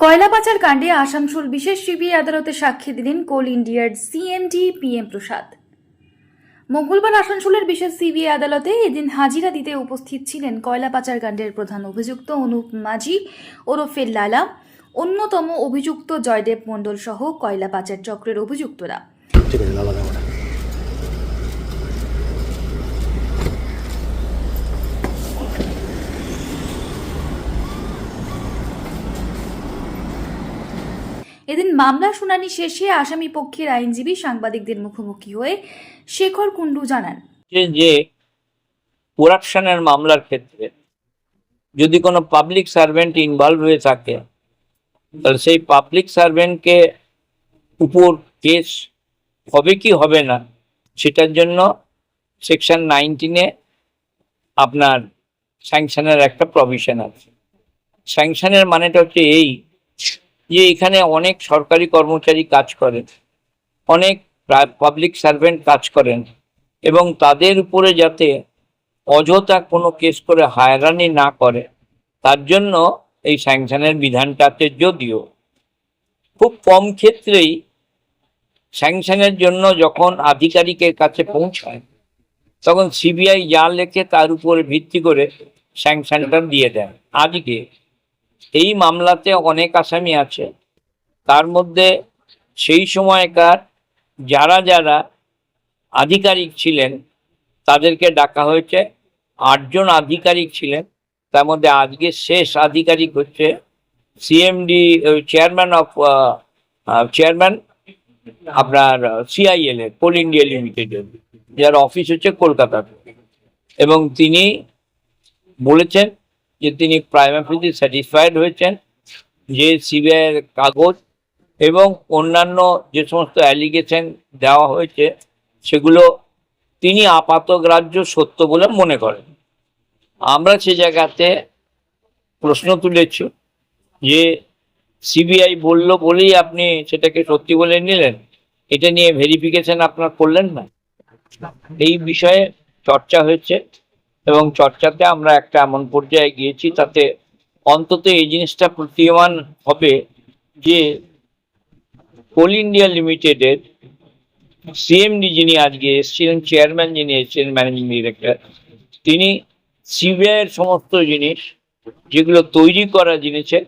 কয়লা পাচার কাণ্ডে আসানসোল বিশেষ সিবিআই আদালতে সাক্ষী দিলেন কোল ইন্ডিয়ার সিএমডি পিএম প্রসাদ। মঙ্গলবার আসানসোলের বিশেষ সিবিআই আদালতে এদিন হাজিরা দিতে উপস্থিত ছিলেন কয়লা পাচার কাণ্ডের প্রধান অভিযুক্ত অনুপ মাঝি, ওরফে লালা, অন্যতম অভিযুক্ত জয়দেব মণ্ডল সহ কয়লা পাচার চক্রের অভিযুক্তরা ঠিক আছে লালা ক্যামেরা এদিন মামলা শুনানি শেষে আসামি পক্ষের আইনজীবী সাংবাদিকদের মুখোমুখি হয়ে শেখর কুণ্ডু জানান। যে যে করাপশনের মামলার ক্ষেত্রে যদি কোনো পাবলিক সার্ভেন্ট ইনভলভ হয়ে থাকে, তাহলে সেই পাবলিক সার্ভেন্টকে উপর কেস হবে কি হবে না, সেটার জন্য সেকশন নাইনটিনে আপনার স্যাংশনের একটা প্রভিশন আছে। স্যাংশনের মানেটা হচ্ছে এই যে এখানে অনেক সরকারি কর্মচারী কাজ করেন, অনেক পাবলিক সার্ভেন্ট কাজ করেন এবং তাদের উপরে যাতে অযথা কোনো কেস করে হায়রানি না করে, তার জন্য এই স্যাংশনের বিধানটাতে যদিও। খুব কম ক্ষেত্রেই স্যাংশনের জন্য যখন আধিকারিকের কাছে পৌঁছায়, তখন সিবিআই যা লেখে তার উপরে ভিত্তি করে স্যাংশনটা দিয়ে দেন আজকে এই মামলাতে অনেক আসামি আছে। তার মধ্যে সেই সময়কার যারা যারা আধিকারিক ছিলেন, তাদেরকে ডাকা হয়েছে। আটজন আধিকারিক ছিলেন। তার মধ্যে আজকে শেষ আধিকারিক হচ্ছে সিএমডি চেয়ারম্যান অফ চেয়ারম্যান আপনার সিআইএল এর, কোল ইন্ডিয়া লিমিটেডের, যার অফিস হচ্ছে কলকাতাতে। এবং তিনি বলেছেন যে তিনি প্রাইমারি স্যাটিসফাইড হয়েছেন, যে সিবিআইয়ের কাগজ এবং অন্যান্য যে সমস্ত অ্যালিগেশন দেওয়া হয়েছে, সেগুলো তিনি আপাতগ্রাহ্য সত্য বলে মনে করেন। আমরা সে জায়গাতে প্রশ্ন তুলেছি যে সিবিআই বলল বলেই আপনি সেটাকে সত্যি বলে নিলেন? এটা নিয়ে ভেরিফিকেশন আপনার করলেন না? এই বিষয়ে চর্চা হয়েছে। এবং চর্চাতে আমরা একটা এমন পর্যায়ে গিয়েছি তাতে অন্তত এই জিনিসটা প্রতীয়মান হবে যে কোল ইন্ডিয়া লিমিটেডের সিএমডি যিনি আজকে এসেছিলেন, চেয়ারম্যান যিনি এসেছিলেন, ম্যানেজিং ডিরেক্টর, তিনি সিবিআইয়ের সমস্ত জিনিস যেগুলো তৈরি করা জিনিসের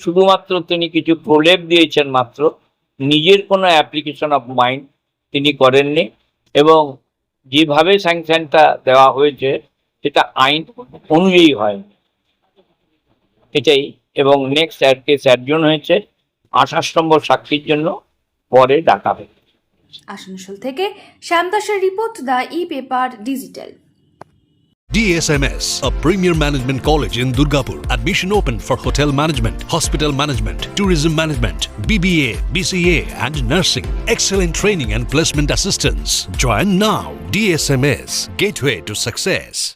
শুধুমাত্র তিনি কিছু প্রলেপ দিয়েছেন মাত্র, নিজের কোনো অ্যাপ্লিকেশন অফ মাইন্ড তিনি করেননি এবং যেভাবে স্যাংশনটা দেওয়া হয়েছে সেটা আইন অনুযায়ী হয় এটাই এবং নেক্সট কেস অ্যাডজন হয়েছে আঠাশ নম্বর সাক্ষীর জন্য পরে ডাকা হবে আসানসোল থেকে শ্যামদাসের report the e paper digital DSMS, a premier management college in Durgapur. Admission open for hotel management, hospital management, tourism management, BBA, BCA, and nursing. Excellent training and placement assistance. Join now. DSMS, gateway to success.